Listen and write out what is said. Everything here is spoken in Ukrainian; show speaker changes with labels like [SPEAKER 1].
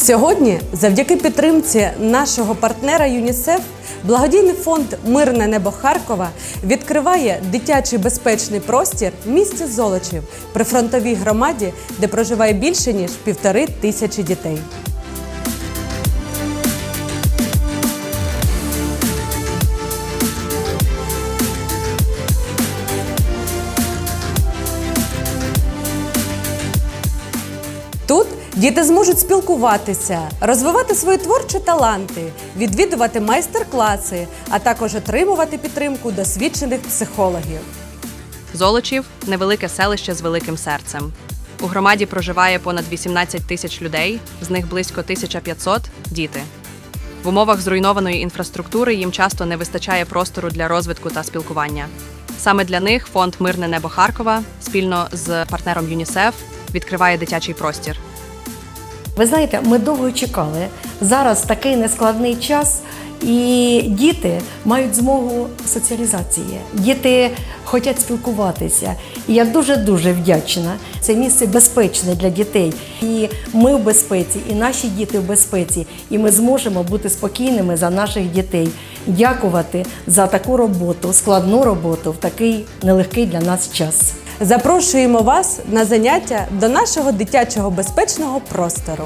[SPEAKER 1] Сьогодні, завдяки підтримці нашого партнера ЮНІСЕФ, благодійний фонд Мирне небо Харкова відкриває дитячий безпечний простір в місті Золочів при фронтовій громаді, де проживає більше ніж півтори тисячі дітей. Тут діти зможуть спілкуватися, розвивати свої творчі таланти, відвідувати майстер-класи, а також отримувати підтримку досвідчених психологів.
[SPEAKER 2] Золочів невелике селище з великим серцем. У громаді проживає понад 18 тисяч людей, з них близько 1500 – діти. В умовах зруйнованої інфраструктури їм часто не вистачає простору для розвитку та спілкування. Саме для них фонд Мирне небо Харкова спільно з партнером ЮНІСЕФ відкриває дитячий простір.
[SPEAKER 3] Ви знаєте, ми довго чекали. Зараз такий нескладний час, і діти мають змогу соціалізації. Діти хочуть спілкуватися. І я дуже дуже вдячна. Це місце безпечне для дітей. І ми в безпеці, і наші діти в безпеці. І ми зможемо бути спокійними за наших дітей. Дякувати за таку роботу, складну роботу в такий нелегкий для нас час.
[SPEAKER 1] Запрошуємо вас на заняття до нашого дитячого безпечного простору.